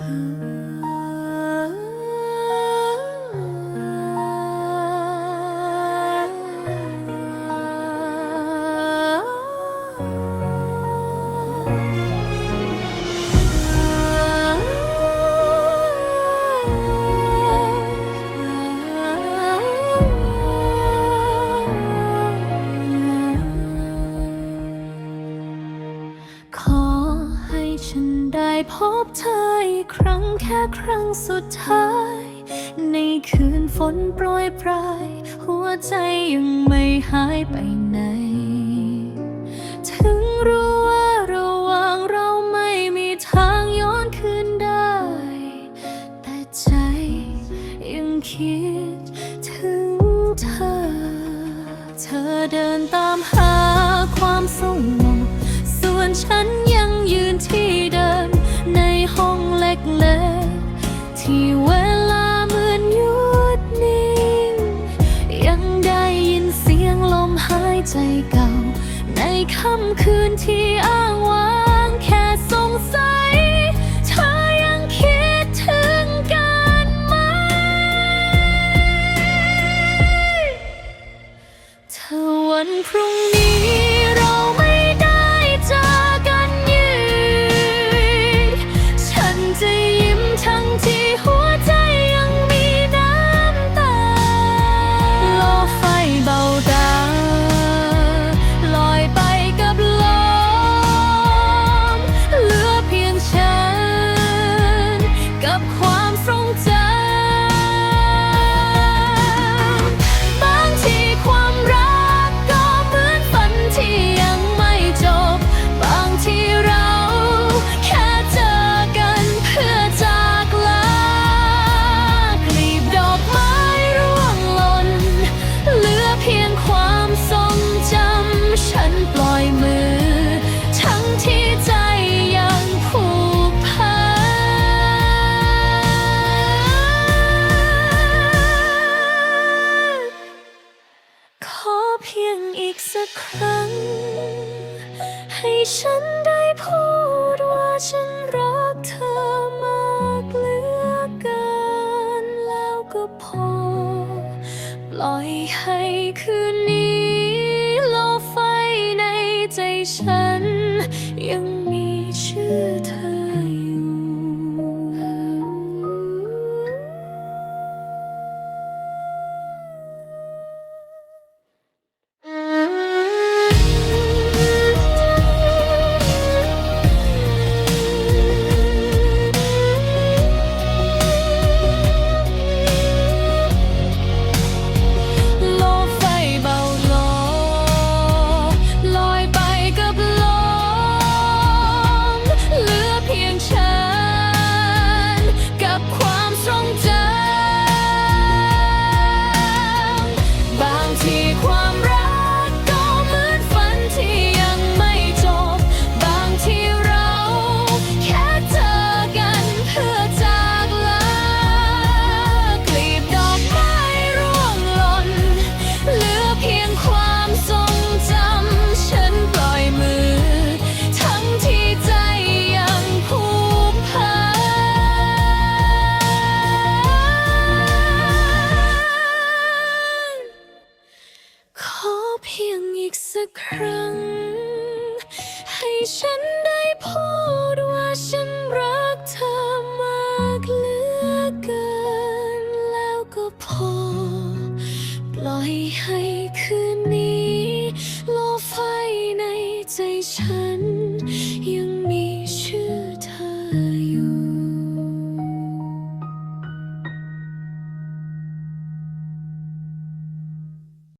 ขอให้ฉันได้พบเธอ อีกครั้งแค่ครั้งสุดท้าย ในคืนฝนโปรยปลาย หัวใจยังไม่หายไปไหน ถึงรู้ว่าระหว่างเราไม่มีทางย้อนคืนได้ แต่ใจยังคิด ใจเก่า ในค่ำคืนที่อ้างว้างแค่สงสัย เธอยังคิดถึงกันไหมถ้าวันพรุ่งนี้เราไม่ได้เจอกันยืนฉันจะยิ้มทั้งที่หัว สักครั้ง ให้ฉันได้พูดว่าฉันรักเธอมากเหลือเกินแล้วก็พอ ปล่อยให้คืนนี้โลไฟในใจฉัน ยังมีชื่อเธอ สักครั้ง ให้ฉันได้พูดว่าฉันรักเธอมากเหลือเกิน แล้วก็พอ ปล่อยให้คืนนี้โลกไฟในใจฉัน